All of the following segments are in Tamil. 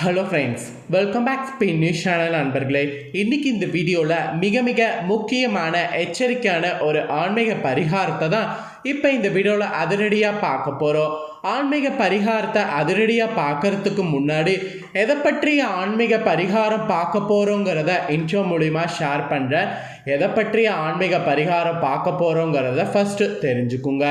Hello friends welcome back Spain news channel நண்பர்களே. இன்னைக்கு இந்த வீடியோவில் மிக மிக முக்கியமான எச்சரிக்கையான ஒரு ஆன்மீக பரிகாரத்தை தான் இப்போ இந்த வீடியோவில் அதிரடியாக பார்க்க போகிறோம் ஆன்மீக பரிகாரத்தை அதிரடியாக பார்க்கறதுக்கு முன்னாடி எதை பற்றிய ஆன்மீக பரிகாரம் பார்க்க போகிறோங்கிறத இன்ட்ரோ மூலிமா ஷேர் பண்ணுறேன் எதை பற்றிய ஆன்மீக பரிகாரம் பார்க்க போகிறோங்கிறத ஃபஸ்ட்டு தெரிஞ்சுக்குங்க.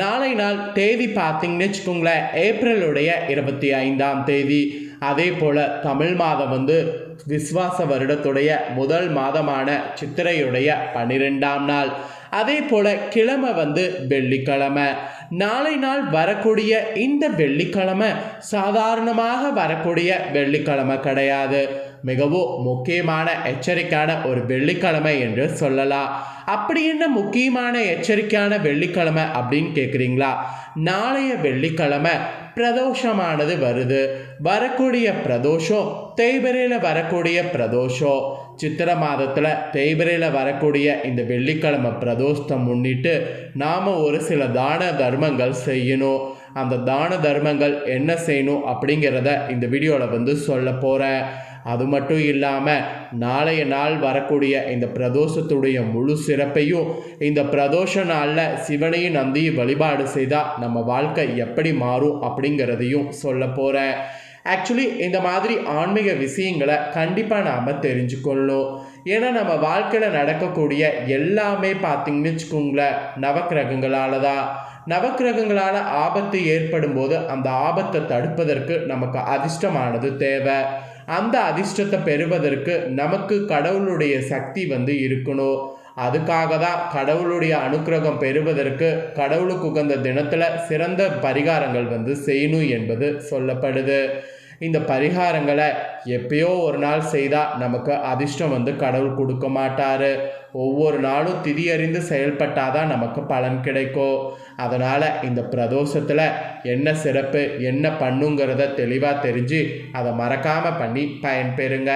நாளை நாள் தேதி பார்த்தீங்கன்னு வச்சுக்கோங்களேன் ஏப்ரலுடைய இருபத்தி ஐந்தாம் தேதி. அதே போல் தமிழ் மாதம் வந்து விஸ்வாச வருடத்துடைய முதல் மாதமான சித்திரையுடைய பன்னிரெண்டாம் நாள். அதே போல் கிழமை வந்து வெள்ளிக்கிழமை. நாளை நாள் வரக்கூடிய இந்த வெள்ளிக்கிழமை சாதாரணமாக வரக்கூடிய வெள்ளிக்கிழமை கிடையாது. மிகவும் முக்கியமான எச்சரிக்கையான ஒரு வெள்ளிக்கிழமை என்று சொல்லலாம். அப்படி என்ன முக்கியமான எச்சரிக்கையான வெள்ளிக்கிழமை அப்படின்னு கேட்குறீங்களா நாளைய வெள்ளிக்கிழமை பிரதோஷமானது வருது. வரக்கூடிய பிரதோஷம் தேய்பிரையில் வரக்கூடிய பிரதோஷம். சித்திர மாதத்தில் தேய்பிரையில் வரக்கூடிய இந்த வெள்ளிக்கிழமை பிரதோஷத்தை முன்னிட்டு நாம் ஒரு சில தான தர்மங்கள் செய்யணும். அந்த தான தர்மங்கள் என்ன செய்யணும் அப்படிங்கிறத இந்த வீடியோவில் வந்து சொல்ல போகிறேன் அது மட்டும் இல்லாமல் நாளைய நாள் வரக்கூடிய இந்த பிரதோஷத்துடைய முழு சிறப்பையும் இந்த பிரதோஷ நாளில் சிவனையும் நந்தியும் வழிபாடு செய்தால் நம்ம வாழ்க்கை எப்படி மாறும் அப்படிங்கிறதையும் சொல்ல போகிறேன் ஆக்சுவலி இந்த மாதிரி ஆன்மீக விஷயங்களை கண்டிப்பாக நாம் தெரிஞ்சுக்கொள்ளணும். ஏன்னா நம்ம வாழ்க்கையில் நடக்கக்கூடிய எல்லாமே பார்த்தீங்கன்னு வச்சுக்கோங்களேன் நவக்கிரகங்களால தான் நவக்கிரகங்களால் ஆபத்து ஏற்படும் போது அந்த ஆபத்தை தடுப்பதற்கு நமக்கு அதிர்ஷ்டமானது தேவை. அந்த அதிர்ஷ்டத்தை பெறுவதற்கு நமக்கு கடவுளுடைய சக்தி வந்து இருக்கணும். அதுக்காக தான் கடவுளுடைய அனுக்கிரகம் பெறுவதற்கு கடவுளுக்கு உகந்த தினத்தில் சிறந்த பரிகாரங்கள் வந்து செய்யணும் என்பது சொல்லப்படுது. இந்த பரிகாரங்களை எப்பயோ ஒரு நாள் செய்தால் நமக்கு அதிர்ஷ்டம் வந்து கடவுள் கொடுக்க மாட்டார். ஒவ்வொரு நாளும் திதி அறிந்து செயல்பட்டாதான் நமக்கு பலன் கிடைக்கும் அதனால் இந்த பிரதோஷத்தில் என்ன சிறப்பு என்ன பண்ணுங்கிறத தெளிவாக தெரிஞ்சு அதை மறக்காமல் பண்ணி பயன்பெறுங்க.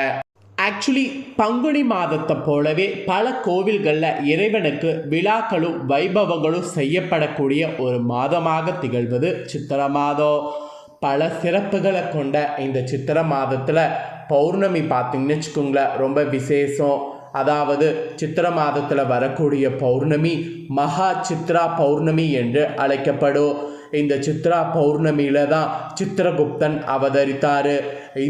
ஆக்சுவலி பங்குனி மாதத்தை போலவே பல கோவில்களில் இறைவனுக்கு விழாக்களும் வைபவங்களும் செய்யப்படக்கூடிய ஒரு மாதமாக திகழ்வது சித்திர மாதம். பல சிறப்புகளை கொண்ட இந்த சித்திர மாதத்தில் பௌர்ணமி பார்த்திங்கன்னு வச்சுக்கோங்களேன் ரொம்ப விசேஷம். அதாவது சித்திர மாதத்தில் வரக்கூடிய பௌர்ணமி மகா சித்ரா பௌர்ணமி என்று அழைக்கப்படும். இந்த சித்ரா பௌர்ணமியில தான் சித்திரகுப்தன் அவதரித்தார்.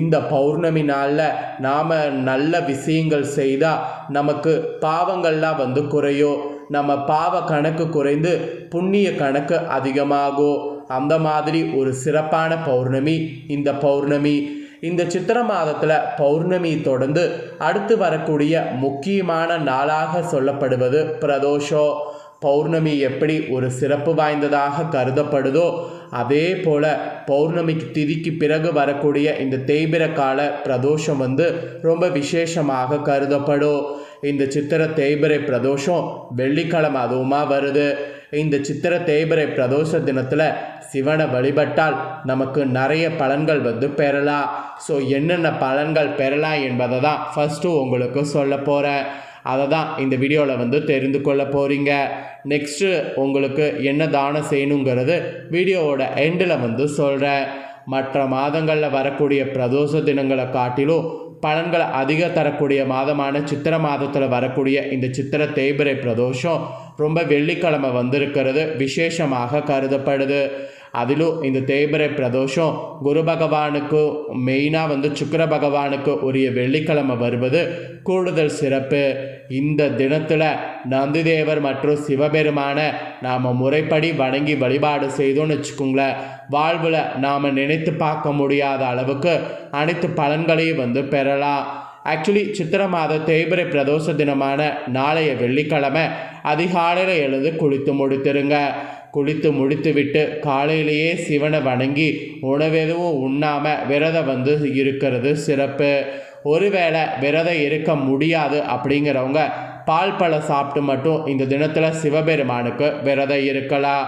இந்த பௌர்ணமி நாளில் நாம் நல்ல விஷயங்கள் செய்தால் நமக்கு பாவங்கள்லாம் வந்து குறையும். நம்ம பாவ கணக்கு குறைந்து புண்ணிய கணக்கு அதிகமாகும். அந்த மாதிரி ஒரு சிறப்பான பௌர்ணமி இந்த பௌர்ணமி. இந்த சித்திர மாதத்தில் பௌர்ணமி தொடர்ந்து அடுத்து வரக்கூடிய முக்கியமான நாளாக சொல்லப்படுவது பிரதோஷம் பௌர்ணமி எப்படி ஒரு சிறப்பு வாய்ந்ததாக கருதப்படுதோ அதே போல் பௌர்ணமிக்கு திதிக்கு பிறகு வரக்கூடிய இந்த தேய்பிர கால பிரதோஷம் வந்து ரொம்ப விசேஷமாக கருதப்படும். இந்த சித்திர தேய்பிரை பிரதோஷம் வெள்ளிக்கிழமை அதுவுமா வருது. இந்த சித்திர தேய்பிரை பிரதோஷ தினத்தில் சிவனை வழிபட்டால் நமக்கு நிறைய பலன்கள் வந்து பெறலாம். ஸோ என்னென்ன பலன்கள் பெறலாம் என்பதை தான் ஃபஸ்ட்டு உங்களுக்கு சொல்ல போகிறேன் அதை தான் இந்த வீடியோவில் வந்து தெரிந்து கொள்ள போகிறீங்க நெக்ஸ்ட்டு உங்களுக்கு என்ன தானம் செய்யணுங்கிறது வீடியோவோட எண்டில் வந்து சொல்கிறேன் மற்ற மாதங்களில் வரக்கூடிய பிரதோஷ தினங்களை காட்டிலும் பலன்களை அதிக தரக்கூடிய மாதமான சித்திர மாதத்தில் வரக்கூடிய இந்த சித்திர தேய்பிரை பிரதோஷம் ரொம்ப வெள்ளிக்கிழமை வந்திருக்கிறது. விசேஷமாக கருதப்படுது. அதிலும் இந்த தேய்பிரை பிரதோஷம் குரு பகவானுக்கு மெயினாக வந்து சுக்கர பகவானுக்கு உரிய வெள்ளிக்கிழமை வருவது கூடுதல் சிறப்பு. இந்த தினத்தில் நந்திதேவர் மற்றும் சிவபெருமான நாம் முறைப்படி வணங்கி வழிபாடு செய்தோன்னு வச்சுக்கோங்களேன். வாழ்வில் நாம் நினைத்து பார்க்க முடியாத அளவுக்கு அனைத்து பலன்களையும் வந்து பெறலாம். ஆக்சுவலி சித்திர மாத தேய்பிரை பிரதோஷ தினமான நாளைய வெள்ளிக்கிழமை அதிகாலையில் எழுந்து குளித்து முடித்திருங்க. குளித்து முடித்துவிட்டு காலையிலேயே சிவனை வணங்கி உணவெதுவும் உண்ணாமல் விரதம் வந்து இருக்கிறது சிறப்பு. ஒருவேளை விரதம் இருக்க முடியாது அப்படிங்கிறவங்க பால் பழம் சாப்பிட்டு மட்டும் இந்த தினத்தில் சிவபெருமானுக்கு விரதம் இருக்கலாம்.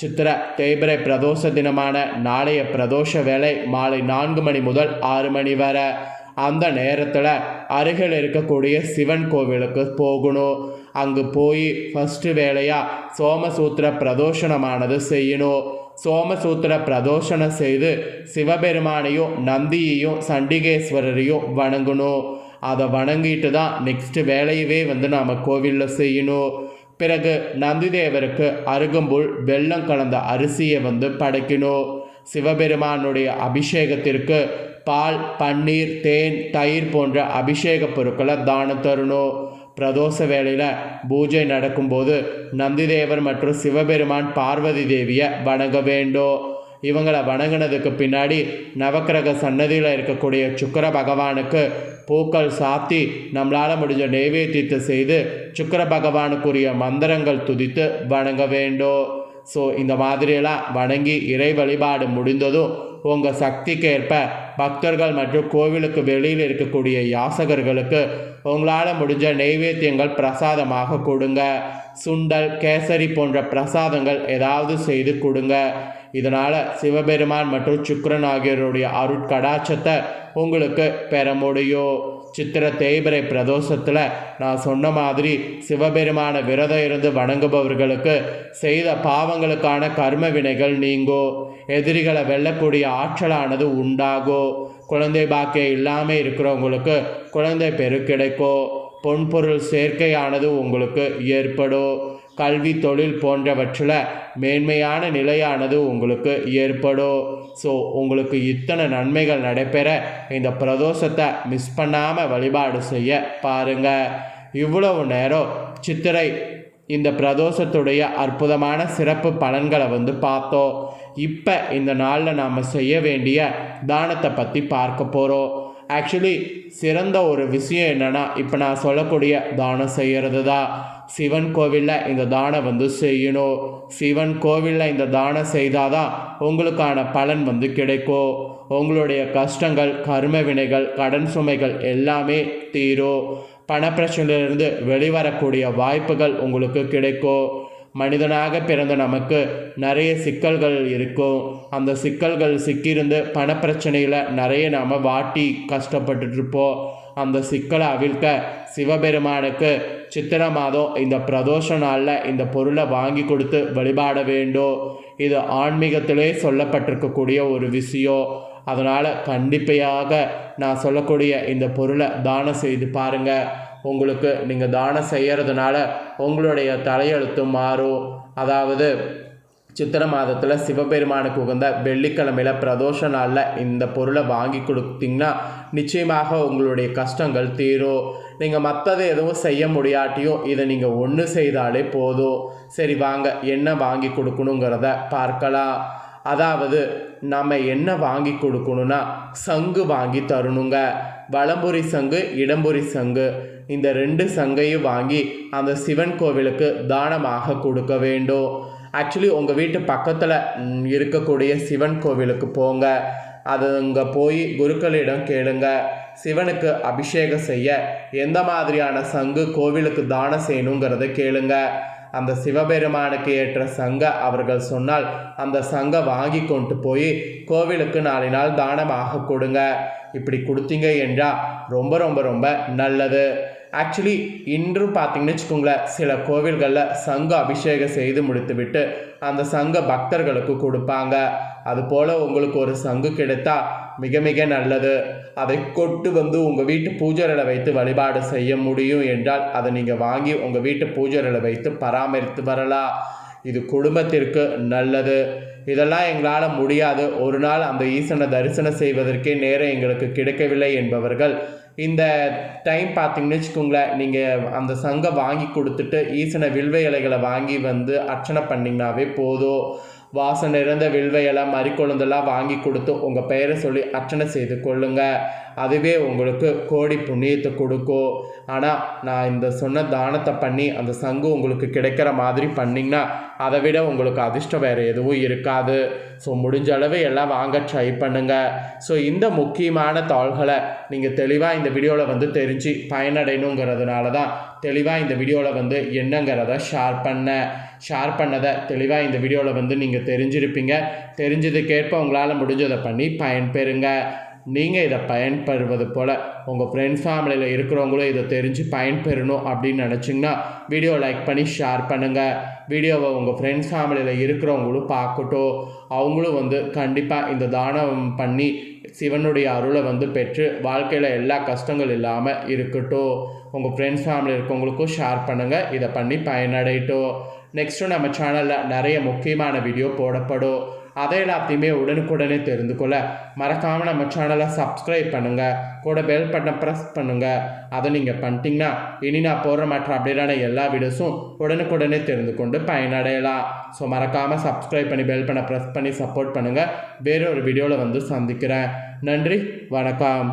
சித்திர தேய்பிரை பிரதோஷ தினமான நாளைய பிரதோஷ வேலை மாலை நான்கு மணி முதல் ஆறு மணி வரை. அந்த நேரத்தில் அருகில் இருக்கக்கூடிய சிவன் கோவிலுக்கு போகணும். அங்கு போய் ஃபஸ்ட்டு வேலையாக சோமசூத்திர பிரதோஷனமானது செய்யணும். சோமசூத்திர பிரதோஷனம் செய்து சிவபெருமானையும் நந்தியையும் சண்டிகேஸ்வரரையும் வணங்கணும். அதை வணங்கிட்டு தான் நெக்ஸ்ட்டு வேலையவே வந்து நாம் கோவிலில் செய்யணும். பிறகு நந்திதேவருக்கு அருகம்புல் வெள்ளம் கலந்த அரிசியை வந்து படைக்கணும். சிவபெருமானுடைய அபிஷேகத்திற்கு பால் பன்னீர் தேன் தயிர் போன்ற அபிஷேக பொருட்களை தானம் தரணும் பிரதோஷ வேளையில் பூஜை நடக்கும்போது நந்திதேவர் மற்றும் சிவபெருமான் பார்வதி தேவியை வணங்க வேண்டும் இவங்களை வணங்கினதுக்கு பின்னாடி நவக்கிரக சன்னதியில் இருக்கக்கூடிய சுக்கர பகவானுக்கு பூக்கள் சாத்தி நம்மளால் முடிஞ்ச நைவேத்தியத்தை செய்து சுக்கர பகவானுக்குரிய மந்திரங்கள் துதித்து வணங்க வேண்டும் ஸோ இந்த மாதிரியெல்லாம் வணங்கி இறை வழிபாடு முடிந்ததும் உங்கள் சக்திக்கேற்ப பக்தர்கள் மற்றும் கோவிலுக்கு வெளியில் இருக்கக்கூடிய யாசகர்களுக்கு உங்களால் முடிஞ்ச நெய்வேத்தியங்கள் பிரசாதமாக கொடுங்க. சுண்டல் கேசரி போன்ற பிரசாதங்கள் ஏதாவது செய்து கொடுங்க. இதனால் சிவபெருமான் மற்றும் சுக்ரன் ஆகியோருடைய அருட்கடாட்சத்தை உங்களுக்கு பெற முடியும். சித்திர தேய்பிரை பிரதோஷத்தில் நான் சொன்ன மாதிரி சிவபெருமான விரதம் இருந்து வணங்குபவர்களுக்கு செய்த பாவங்களுக்கான கர்ம வினைகள் நீங்கும். எதிரிகளை வெல்லக்கூடிய ஆற்றலானது உண்டாகும். குழந்தை பாக்கியம் இல்லாமல் இருக்கிறவங்களுக்கு குழந்தை பெரு கிடைக்கும் பொன்பொருள் சேர்க்கையானது உங்களுக்கு ஏற்படும் கல்வி தொழில் போன்றவற்றில் மேன்மையான நிலையானது உங்களுக்கு ஏற்படும் ஸோ உங்களுக்கு இத்தனை நன்மைகள் நடைபெற இந்த பிரதோஷத்தை மிஸ் பண்ணாமல் வழிபாடு செய்ய பாருங்கள் இவ்வளவு நேரம் சித்திரை இந்த பிரதோஷத்துடைய அற்புதமான சிறப்பு பலன்களை வந்து பார்த்தோம். இப்போ இந்த நாளில் நாம் செய்ய வேண்டிய தானத்தை பற்றி பார்க்க போகிறோம் ஆக்சுவலி சிறந்த ஒரு விஷயம் என்னென்னா இப்போ நான் சொல்லக்கூடிய தானம் செய்கிறது தான் சிவன் கோவிலில் இந்த தானம் வந்து செய்யணும். சிவன் கோவிலில் இந்த தானம் செய்தால் தான் உங்களுக்கான பலன் வந்து கிடைக்கும். உங்களுடைய கஷ்டங்கள் கர்ம வினைகள் கடன் சுமைகள் எல்லாமே தீரும். பணப்பிரச்சனையிலிருந்து வெளிவரக்கூடிய வாய்ப்புகள் உங்களுக்கு கிடைக்கும். மனிதனாக பிறந்த நமக்கு நிறைய சிக்கல்கள் இருக்கும். அந்த சிக்கல்கள் சிக்கியிருந்து பணப்பிரச்சனையில் நிறைய நாம் வாட்டி கஷ்டப்பட்டுட்ருப்போம் அந்த சிக்கலை அவிழ்க்க சிவபெருமானுக்கு சித்திர மாதம் இந்த பிரதோஷ நாளில் இந்த பொருளை வாங்கி கொடுத்து வழிபாட வேண்டும். இது ஆன்மீகத்திலே சொல்லப்பட்டிருக்கக்கூடிய ஒரு விஷயம். அதனால் கண்டிப்பையாக நான் சொல்லக்கூடிய இந்த பொருளை தானம் செய்து பாருங்கள் உங்களுக்கு நீங்கள் தானம் செய்கிறதுனால உங்களுடைய தலையெழுத்து மாறும். அதாவது சித்திர மாதத்தில் சிவபெருமானுக்கு உகந்த வெள்ளிக்கிழமையில் பிரதோஷ நாளில் இந்த பொருளை வாங்கி கொடுத்தீங்கன்னா நிச்சயமாக உங்களுடைய கஷ்டங்கள் தீரும். நீங்கள் மற்றது எதுவும் செய்ய முடியாட்டியும் இதை நீங்கள் ஒன்று செய்தாலே போதும். சரி வாங்க என்ன வாங்கி கொடுக்கணுங்கிறத பார்க்கலாம். அதாவது நம்ம என்ன வாங்கி கொடுக்கணும்னா சங்கு வாங்கி தரணுங்க. வலம்புரி சங்கு இடம்புரி சங்கு. இந்த ரெண்டு சங்கையும் வாங்கி அந்த சிவன் கோவிலுக்கு தானமாக கொடுக்க வேண்டும். ஆக்சுவலி உங்கள் வீட்டு பக்கத்தில் இருக்கக்கூடிய சிவன் கோவிலுக்கு போங்க. அது அங்கே போய் குருக்களிடம் கேளுங்க. சிவனுக்கு அபிஷேகம் செய்ய எந்த மாதிரியான சங்கு கோவிலுக்கு தானம் செய்யணுங்கிறத கேளுங்க. அந்த சிவபெருமானுக்கு ஏற்ற சங்க அவர்கள் சொன்னால் அந்த சங்க வாங்கி கொண்டு போய் கோவிலுக்கு நாளினால் நாள் தானமாக கொடுங்க. இப்படி கொடுத்தீங்க என்றால் ரொம்ப ரொம்ப ரொம்ப நல்லது. ஆக்சுவலி இன்றும் பார்த்தீங்கன்னு வச்சுக்கோங்களேன் சில கோவில்களில் சங்க அபிஷேகம் செய்து முடித்துவிட்டு அந்த சங்க பக்தர்களுக்கு கொடுப்பாங்க. அதுபோல் உங்களுக்கு ஒரு சங்கு கிடைத்தா மிக மிக நல்லது. அதை கொட்டு வந்து உங்கள் வீட்டு பூஜைகளை வைத்து வழிபாடு செய்ய முடியும் என்றால் அதை நீங்கள் வாங்கி உங்கள் வீட்டு பூஜைகளை வைத்து பராமரித்து வரலாம். இது குடும்பத்திற்கு நல்லது. இதெல்லாம் எங்களால் முடியாது. ஒரு நாள் அந்த ஈசனை தரிசனம் செய்வதற்கே நேரம் எங்களுக்கு கிடைக்கவில்லை என்பவர்கள் இந்த டைம் பார்த்தீங்கன்னு வச்சுக்கோங்களேன் நீங்கள் அந்த சங்கம் வாங்கி கொடுத்துட்டு ஈசனை வில்வ இலைகளை வாங்கி வந்து அர்ச்சனை பண்ணிங்கனாவே போதும். வாசம் நிறைந்த வில்வையெல்லாம் மறிக்கொழுந்தெல்லாம் வாங்கி கொடுத்து உங்கள் பெயரை சொல்லி அர்ச்சனை செய்து கொள்ளுங்க. அதுவே உங்களுக்கு கோடி புண்ணியத்தை கொடுக்கும். ஆனால் நான் இந்த சொன்ன தானத்தை பண்ணி அந்த சங்கு உங்களுக்கு கிடைக்கிற மாதிரி பண்ணிங்கன்னா அதை விட உங்களுக்கு அதிர்ஷ்டம் வேறு எதுவும் இருக்காது. ஸோ முடிஞ்ச அளவு எல்லாம் வாங்க ட்ரை பண்ணுங்கள் ஸோ இந்த முக்கியமான தாள்களை நீங்கள் தெளிவாக இந்த வீடியோவில் வந்து தெரிஞ்சு பயனடையணுங்கிறதுனால தான் தெளிவாக இந்த வீடியோவில் வந்து என்னங்கிறத ஷேர் பண்ண. ஷேர் பண்ணதை தெளிவாக இந்த வீடியோவில் வந்து நீங்கள் தெரிஞ்சிருப்பீங்க. தெரிஞ்சதுக்கேற்ப உங்களால் முடிஞ்சதை பண்ணி பயன்பெறுங்க. நீங்கள் இதை பயன்பெறுவது போல் உங்கள் ஃப்ரெண்ட்ஸ் ஃபேமிலியில் இருக்கிறவங்களும் இதை தெரிஞ்சு பயன்பெறணும் அப்படின்னு நினச்சிங்கன்னா வீடியோ லைக் பண்ணி ஷேர் பண்ணுங்கள் வீடியோவை உங்கள் ஃப்ரெண்ட்ஸ் ஃபேமிலியில் இருக்கிறவங்களும் பார்க்கட்டும். அவங்களும் வந்து கண்டிப்பாக இந்த தானம் பண்ணி சிவனுடைய அருளை வந்து பெற்று வாழ்க்கையில் எல்லா கஷ்டங்கள் இல்லாமல் இருக்கட்டும். உங்கள் ஃப்ரெண்ட்ஸ் ஃபேமிலி இருக்கவங்களுக்கும் ஷேர் பண்ணுங்கள் இதை பண்ணி பயனடையட்டும். நெக்ஸ்ட்டு நம்ம சேனலில் நிறைய முக்கியமான வீடியோ போடப்படும். அதை எல்லாத்தையுமே உடனுக்குடனே தெரிந்து கொள்ள மறக்காமல் நம்ம சேனலை சப்ஸ்கிரைப் பண்ணுங்கள் கூட பெல் பட்டனை ப்ரெஸ் பண்ணுங்கள் அதை நீங்கள் பண்ணிட்டீங்கன்னா இனி நான் போடுற மற்ற அப்டேட்டான எல்லா வீடியோஸும் உடனுக்குடனே தெரிந்து கொண்டு பயனடையலாம். ஸோ மறக்காமல் சப்ஸ்கிரைப் பண்ணி பெல் பண்ண ப்ரெஸ் பண்ணி சப்போர்ட் பண்ணுங்கள் வேறொரு வீடியோவில் வந்து சந்திக்கிறேன். நன்றி வணக்கம்.